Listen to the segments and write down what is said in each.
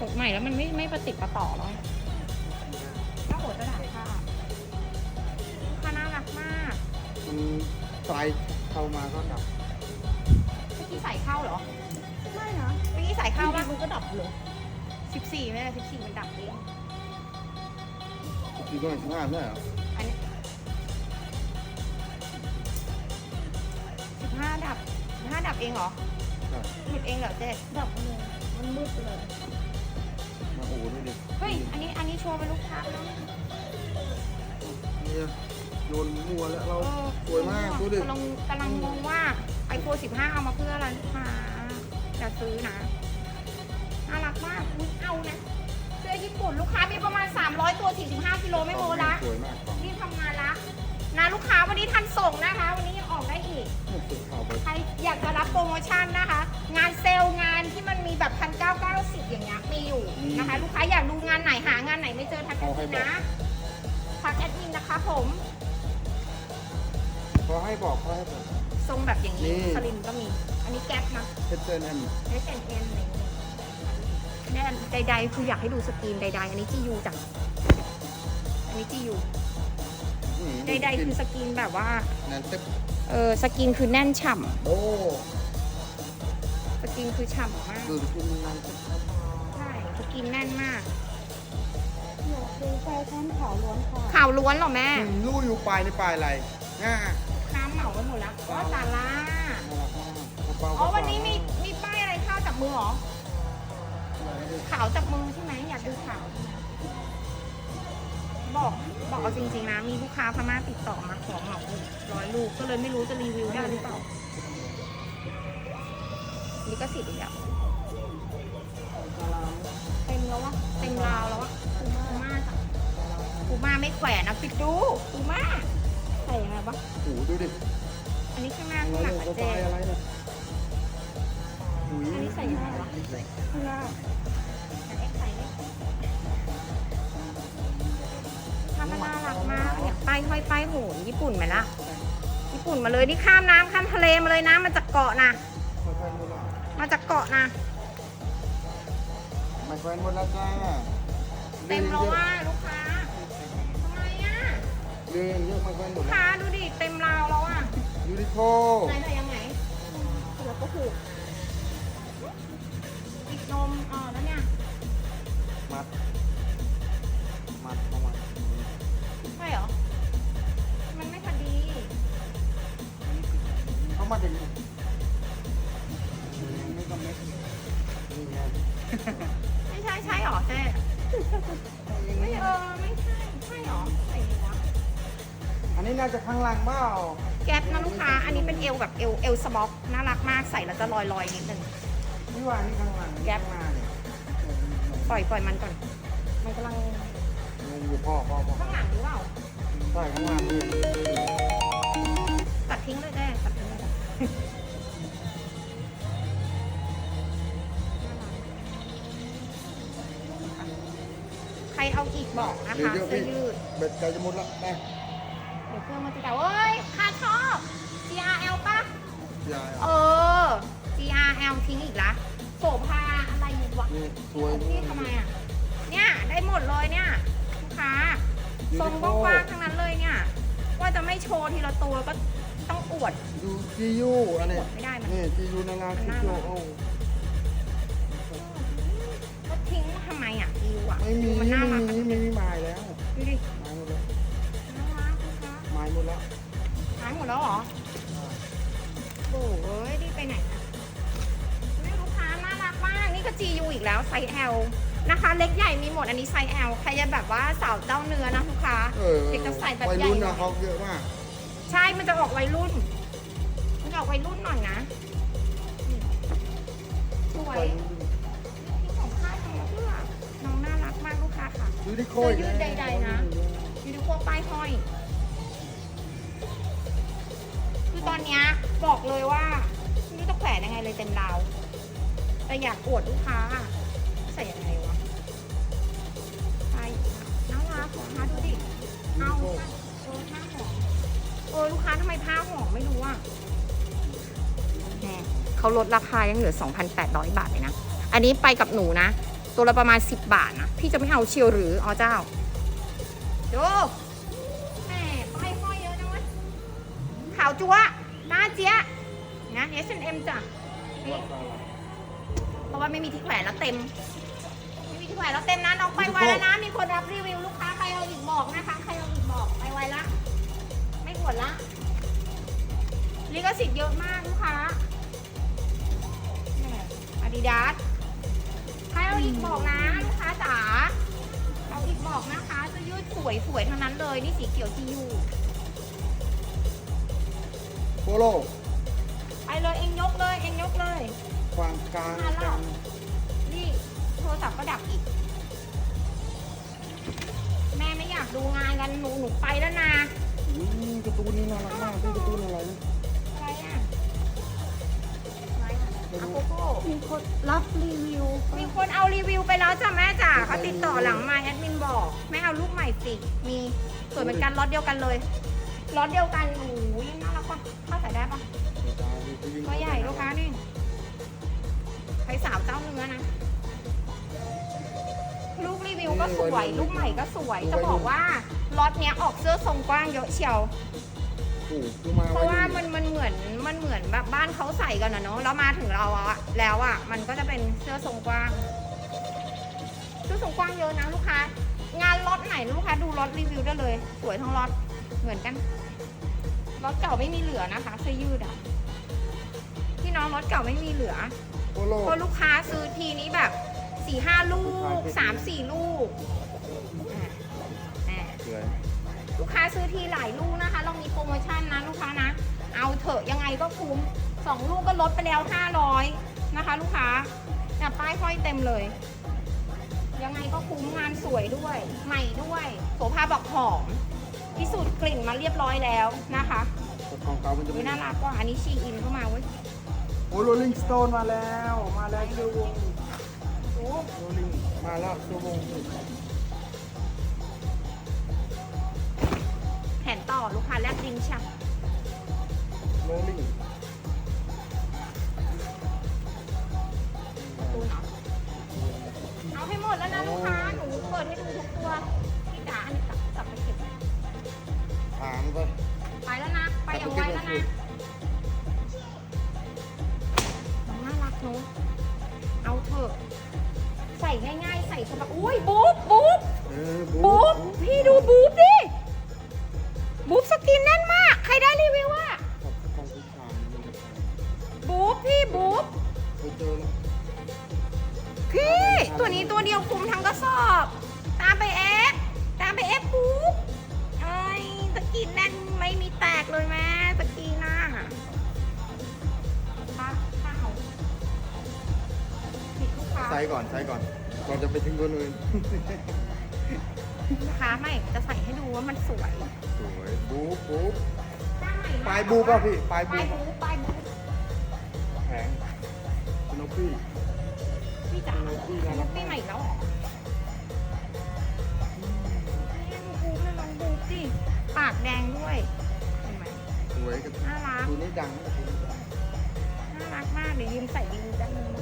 หกใหม่แล้วมันไม่ไม่ประติดประต่อแล้วไงถ้าโหดกระดาษค่ะลูกค้าน่ารักมากมันสายเข้ามาก็ดับเมื่อกี้ใส่เข้าเหรอ ไม่นะเมื่อกี้ใส่เข้าปะมันก็ดับเลยสิบสี่ไม่ได้สิบสี่มันดับเองทีก็สิบห้าเนี่ยเหรออันนี้สิบห้าดับสิบห้าดับเองเหรอ ใช่หยุดเองเหรอเจ๊ดับเลยมันมืดไปเลย มาโอ้โหดูดิเฮ้ย อันนี้อันนี้โชว์เป็นลูกค้าแล้วเนี่ยโยนมัวแล้วเราเออสวยมากดูดิกำลังกำลังงงว่าไอโฟนสิบห้าเอามาเพื่ออะไรลูกค้าจะซื้อนะน่ารักมากอุ๊ยเอานะเสื้อญี่ปุ่นลูกค้ามีประมาณ 300 ตัว 45กิโลไม่โมละสวยมากกล่องรีบทำงานละนะลูกค้าวันนี้ทันส่งนะคะ วันนี้ยังออกได้อีกเนี่ยสีขาวไปใครอยากจะรับโปรโมชั่นนะคะ งานเซลล์งานที่มันมีแบบพันเก้าเก้าสิบอย่างเงี้ยมีอยู่นะคะ ลูกค้าอยากดูงานไหนหางานไหนไม่เจอทักแอดมินนะทักแอดมินนะคะผมพอให้บอกพอให้บอก ทรงแบบอย่างนี้นี่ สลิมก็มี อันนี้แก๊ปนะเพชรเจอร์แนมเอสเอ็นเอ็นอะไรอย่างเงี้ยแน่นใดๆคืออยากให้ดูสกรีนใดๆ อันนี้จียูจังอันนี้จียูใดๆคือสกรีนแบบว่า แนนเต็กเออสกรีนคือแน่นฉ่โอ้ำสก รีนคือฉ่ำมาก ดูคุณแนนเต็กใช่สกรีนแน่นมาก อยากดูแฟชั่นขาวล้วนค่ะข่าวล้วนเหรอแม่ ลู่อยู่ปลายในปลายอะไรง่าน้ำเหมาไปหมดแล้วก็ซาร่าน่ารักมากกระเป๋าอ๋อวันนี้มีมีป้ายอะไรข้าวจับมือเหรอ ขาวจับมือใช่ไหมอยากดูขาวใช่ไหมบอกบอกเอาจริงๆนะมีลูกค้าพม่าติดต่อมาขอเหมาร้อยลูกก็เลยไม่รู้จะรีวิวได้หรือเปล่า นี่ก็สิทธิ์อีกแล้วเต็มแล้ววะเต็มราวแล้ววะปูม่าจ้ะปูม่าไม่แขวนนะปิดดูปูม่าใส่ยังไงวะโอ้โหดูดิอันนี้ข้างหน้าอะข้างไรหลังเนี่ยอะกระเจเป๋าอะไรเนี่ยอุ้ยอันนี้ใส่ยังไงวะ ข้างหน้าอันนี้ใส่ได้ถ้ามันน่ารักมากเนี่ยป้ายห้อยป้ายโหนญี่ปุ่นไหมล่ะ ญี่ปุ่นมาเลยนี่ข้ามน้ำข้ามทะเลมาเลยนะมาจากเกาะนะไม่แควนห มดแล้วมาจากเกาะนะไม่แควนหมดแล้วจ้าเต็มแล้วว่าลูกค้าทำไมอะเรื่องเยอะไม่แควนหมลูดกแล้วค้าดูดิเต็มราวแล้วอะยูนิโคไหนไหนยังไงแล้วก็ผูกติดนมอ๋อแล้วเนี่ยมัดมัด ไม่ใช่ใช่เหรอเจ๊ไม่เออไม่ใช่ใช่เหรอใส่ดีวะอันนี้น่าจะข้างล่างเปล่าแก๊ปนะลูกค้า อันนี้เป็นเอวแบบเอวเอวสม็อกน่ารักมากใส่แล้วจะลอยลอยๆนิดนึงนี่ว่านี่ข้างล่างแก๊ปข้างหน้าเนี่ยปล่อยปล่อยมันก่อน มันกำลังงงอยู่พ่อพ่อพ่อข้างหลังหรือเปล่าใช่ข้างล่างนี่ตัดทิ้งเลยได้ตัดทิ้งเลย บอกนะคะเสื้อยืดเบ็ดใจจะหมดละไปเดี๋ยวเครื่องมันจะแต่เอ้ยค่าชอบ GRL ป่ะยายเออ GRL ทิ้งอีกละโสภาอะไรอยู่วะนี่สวยนี่ทำไมอะ เนี่ยได้หมดเลยเนี่ยลูกค้าทรงกว้างๆทั้งนั้นเลยเนี่ย ว่าจะไม่โชว์ทีละตัวก็ต้องอวดดูจียูอันนี้อวดไม่ได้มันนี่จียูนาราคิโยโอ้ก็ทิ้งทำไมอะอิวอะไม่มีมันไม่น่ารักมี L นะคะ เล็กใหญ่มีหมดอันนี้ไซส์ L ใครจะแบบว่าสาวเจ้าเนื้อนะลูกค้าเออเด็กจะใส่แบบวัยใหญ่รุ่นหน่นะอยเขาเยอะมาก ใช่มันจะออกวัยรุ่น มันจะออกวัยรุ่นหน่อยนะนี่สวยวัยรุ่นที่ของค่ายทำเพื่อน้องน่ารักมากลูกค้าค่ะยูนิโคเสื้อยืดใดๆนะ ยูนิโคป้ายห้อย คือตอนเนี้ยบอกเลยว่าไม่รู้จะแขวนยังไงเลยเต็มราว แต่อยากอวดลูกค้าใส่ยังไงวะใช่น่ารักลูกค้าดูดิ เอาเออผ้าหอมเออลูกค้าทำไมผ้าหอมไม่รู้อะแหมเขาลดราคายังเหลือ 2,800 บาทเลยนะ อันนี้ไปกับหนูนะ ตัวละประมาณ 10 บาทนะ พี่จะไม่เอาเชียวหรืออ๋อเจ้าดูแหมป้ายห้อยเยอะนะเว้ยขาวจั๊วหน้าเจี๊ยะนะ H&M จ้ะนี่เพราะว่าไม่มีที่แขวนแล้วเต็ม ไม่มีที่แขวนแล้วเต็มนะน้องไปไวแล้วนะ มีคนรับรีวิวลูกค้าใครเอาอีกบอกนะคะใครเอาอีกบอกไปไวละไม่หวดละลิขสิทธิ์เยอะมากลูกค้าอาดิดาสใครเอาอีกบอกนะลูกค้าจ๋าเอาอีกบอกนะคะจะยืดสวยสวยๆทั้งนั้นเลยนี่สีเขียวทียูโปโลไปเลยเองยกเลยเองยกเลย ควางกลางมาแล้วกลางนี่โท รศัพท์ก็ดับอีก แม่ไม่อยากดูงานกันหนูหนูไปแล้วนะอุ้ยการ์ตูนนี่น่ารักมากเป็นการ์ตูนอะไรนะอะไรอะอะไรอะอะโกโก้มีคนรับรีวิวมีคนเอารีวิวไปแล้วจ้ะแม่จ๋าเขาติดต่อหลังไมาแอดมินบอกแม่เอาลูกใหม่สิมีสวยเหมือนกันล็อตเดียวกันเลยล็อตเดียวกันโอ้ยน่ารักปะเข้าใส่ได้ปะตัวใหญ่ลูกค้านี่ใครสาวเจ้าเนื้อนะ ลูกรีวิวก็สวย ลูกใหม่ก็สวย จะบอกว่าล็อตเนี้ยออกเสื้อทรงกว้างเยอะเชียวโอ้โหคือมาเพราะว่าไมันมันเหมือนมันเหมือนแบบบ้านเขาใส่กันนะเนาะแล้วมาถึงเราอะแล้วอะมันก็จะเป็นเสื้อทรงกว้าง เสื้อทรงกว้างเยอะนะลูกค้า งานล็อตไหนลูกค้าดูล็อตรีวิวได้เลย สวยทั้งล็อตเหมือนกันล็อตเก่าไม่มีเหลือนะคะเสื้อยืดอะพี่น้องล็อตเก่าไม่มีเหลือโปโลเพราะลูกค้าซื้อทีนี้แบบ สี่ห้าลูกสามสี่ลูกอะอะสวยลูกค้าซื้อทีหลายลูกนะคะเรามีโปรโมชั่นนะลูกค้านะ เอาเถอะยังไงก็คุ้มสองลูกก็ลดไปแล้ว500นะคะ ลูกค้าเนี่ยป้ายห้อยเต็มเลย ยังไงก็คุ้มงานสวยด้วย ใหม่ด้วยโสภาบอกหอมพิสูจน์กลิ่นมาเรียบร้อยแล้วนะคะแต่ของเก่ามันจะอุ้เป็ยนน่ารักกว่าอันนี้ชีอินเข้ามาเว้ย โอ้โรลลิงสโตนมาแล้ว มาแล้วเจอวงโอ้โร ลลิงมาแล้วเจอวงแผนต่อลูกค้าแลบดินช่ะโรลลิง กค้าใส่ก่อนใส่ก่อนก่อนจะไปถึงตัวอื่นลูกค้าไม่จะใส่ให้ดูว่ามันสวยสวยบู๊บู๊หน้าใหม่นะปลายบู๊ป่ะพี่ปลายปบู๊ลายบูปลายบูแพงสโนปี้พี่จ๋าพี่น่ารักพี่ใหม่แล้วเหรอเนี่ยดูบูนะน้องบูสิปากแดงด้วยเห็นไหมสวยกับน่ารัก ตัวนี้ดังนะตัวนี้ดัง น่ารักมากเดี๋ยวยืมใส่รีวิวได้เ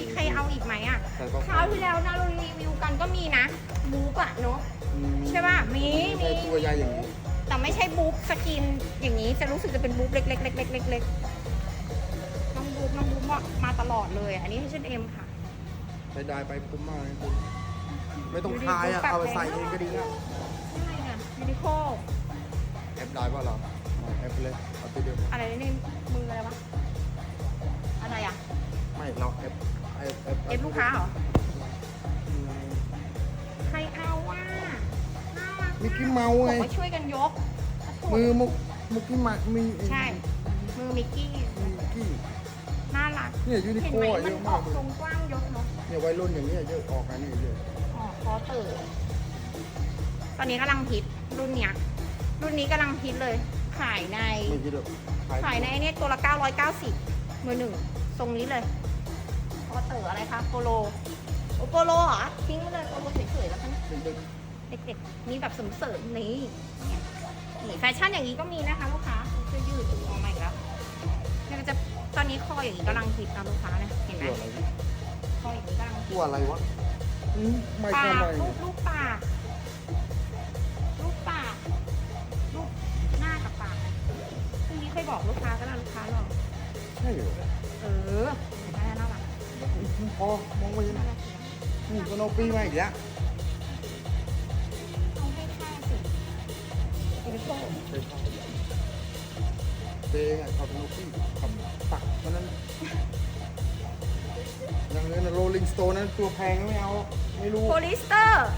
ลยพี่ใครเอาอีกไหมอะใส่ก็คราวที่แล้วนะเรารีวิวกันก็มีนะบูปอะเนาะใช่ป่ะมีมีใส่ตัวใหญ่อย่างนี้แต่ไม่ใช่บูปสกินอย่างนี้จะรู้สึกจะเป็นบูปเล็กๆเล็กๆเล็กๆน้องบูปน้องบูปมามาตลอดเลย อันนี้ให้ฉันเอ็มค่ะ ใช้ได้ไปคุ้มมากเลยคุณไม่ต้องคายอะเอาไปใส่เองก็ดีนะอะไรน่ะยูนิโคแอปได้ป่ะเราเอาแอปไปเลยเอาตัวเดียวอะไรนี่มืออะไรวะอะไรอะไม่เราแอปแอปแอป เอฟลูกค้าเหรอ ใครเอาว่ะน่ารักมิกกี้เมาส์บไงอกว่าช่วยกันยกมือมุกมุกกี้มามีใช่ มือมิกกี้ มิกกี้ น่ารัก เนี่ยยูนิเห็นโคไหมอะมัเยนอะอมาอกกเลยทรงกว้างยกเนาะเนี่ยวัยรุ่นอย่างนี้ยเยอะออกอันนี้เยอะอ๋อคอเตอร์ตอนนี้กำลังฮิตรุ่นเนี้ย รุ่นนี้กำลังฮิตเลย ขายใน ไม่คิดหรอกขายในเนี่ยตัวละ 990 มือหนึ่งทรงนี้เลย คอเตอร์อะไรคะโปโลโอโปโลเหรอทิ้งไปเลยโปโลเฉยๆแล้วกันดึกเด็กๆมีแบบเสริมๆนี่นี่แฟชั่นอย่างนี้ก็มีนะคะลูกค้าเสื้อยืดตัวใหม่แล้วเนี่ยมันจะตอนนี้คออย่างนี้กำลังฮิตนะลูกค้านะเห็นๆไหมเกี่ยวอะไรพี่คออย่างนี้กำลังตัวอะไรวะอืมไม่ปาเข้ากไปรูปรูปปากรูปปากรูปหน้ากับปากพรุ่งนี้ค่อยบอกลูกค้าก็ได้ลูกค้ารอใช่เหรอเออน่ารักน่ารัก พอมองไปน่ารักนี่โนปีมาอีกแล้วเอาให้ค่าสิยูนิโคเจ๊เจ๊ไงขับโนปีขับปักมันนั้นอย่างเงี้ยโรลิงสโตนนั้นตัวแพงไม่เอาไม่รู้โพลิสเตอร์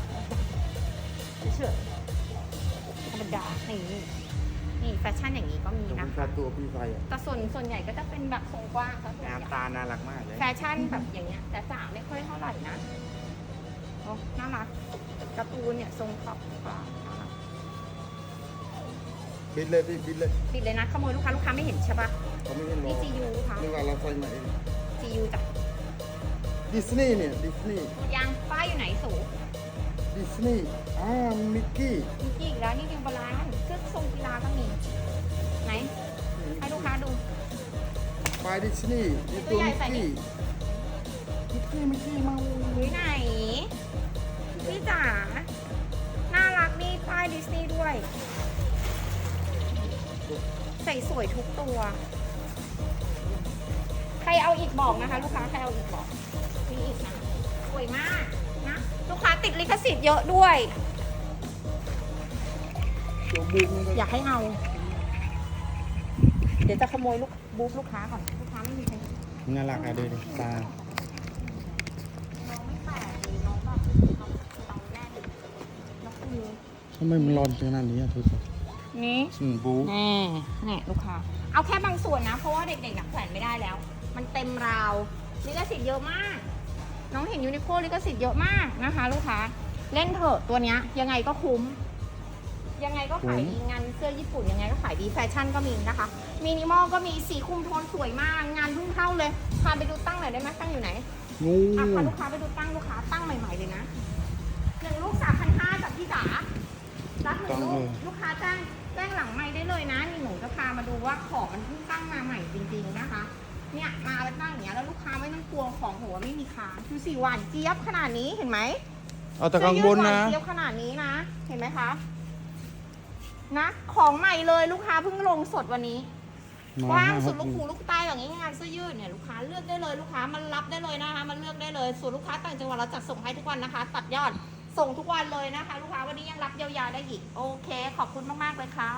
เฉยธรรมดานี่ นี่แฟชั่นอย่างนี้ก็มีจะนะเป็นคะแค่ตัวพี่ไฟอะแต่ส่วนส่วนใหญ่ก็จะเป็นแบบทรงกว้างครับน้ำตาน่ารักมากเลยแฟชั่นแบบอย่างเงี้ยแต่จ๋าไม่ค่อยเท่าไหร่นะโอ้น่ารักการ์ตูนเนี่ยทรงขอบกลางน่ารักบิดเลยพี่บิดเลยปิดเลยนะขโมยลูกค้าลูกค้าไม่เห็นใช่ปะเขาไม่เห็นหรอนี่ก GU ลูกค้า นี่ว่าเราใส่มาเอง GU จ้ะดิสนีย์เนี่ยดิสนีย์หมดยังป้ายอยู่ไหนสู ดิสนีย์อ่ามิกกี้มีกี่อีกแล้วนี่ดิวบาลานซ์เสื้อทรงกีฬาก็มีไหน ให้ลูกค้าดูปลายดิสนีย์นี่ตัวมิกกี้มิกกี้มิกกี้มาอุ้ยไหน พี่จ๋า น่ารักนี่ป้ายดิสนีย์ด้วย ใส่สวยทุกตัว ใครเอาอีกบอกนะคะ ลูกค้า ใครเอาอีกบอกมีอีกนะสวยมากนะ ลูกค้าติดลิขสิทธิ์เยอะด้วย ตัวบูมมันก็อยากให้เอา เดี๋ยวจะขโมยลูกบูฟลูกค้าก่อน ลูกค้าไม่มีใครน่ารักอะดูดิตาน้องไม่แปลกเลยน้องแบบน้องน้องแน่นน้องคือทำไมมันร้อนขนาดนี้อะทุกคนนี่อืมบูแน่แน่ลูกค้า เอาแค่บางส่วนนะ เพราะว่าเด็กๆหนักแขวนไม่ได้แล้ว มันเต็มราวลิขสิทธิ์เยอะมาก น้องเห็นยูนิโคลิขสิทธิ์เยอะมากนะคะ ลูกค้าเล่นเถอะตัวเนี้ยยังไงก็คุ้ม ยังไงก็ขายดีงานเสื้อญี่ปุ่นยังไงก็ขายดีแฟชั่นก็มีนะคะมินิมอลก็มีสีคุมโทนสวยมาก งานเพิ่งเข้าเลยพาไปดูตั้งหน่อยได้ไหมตั้งอยู่ไหนงูอะพาลูกค้าไปดูตั้งลูกค้าตั้งใหม่ๆเลยนะหนึ่งลูกสามพันห้าจากพี่จ๋ารับหนึ่งลูกลูกค้าแจ้งแจ้งหลังไม่ได้เลยนะนี่หนูจะพามาดูว่าของมันเพิ่งตั้งมาใหม่จริง ๆนะคะ เนี่ยมาแล้วตั้งอย่างเงี้ยแล้วลูกค้าไม่ต้องกลัวของหัวไม่มีค้างคือสีหวานเจี๊ยบขนาดนี้เห็นไหมเอาแต่ข้างบนเสื้อยืดหวนะเจี๊ยบขนาดนี้นะ เห็นไหมคะ นะ ของใหม่เลยลูกค้าเพิ่งลงสดวันนี้มกว้างห้สุดหลูกหหูมื่นลูกตาอย่างนี้งานเสื้อยืดเนี่ยลูกค้าเลือกได้เลยลูกค้ามันรับได้เลยนะคะ มันเลือกได้เลย ส่วนลูกค้าต่างจังหวัดเราจัดส่งให้ทุกวันนะคะ ตัดยอดส่งทุกวันเลยนะคะ ลูกค้าวันนี้ยังรับยาวๆได้อีก โอเค ขอบคุณมากๆเลยค่ะ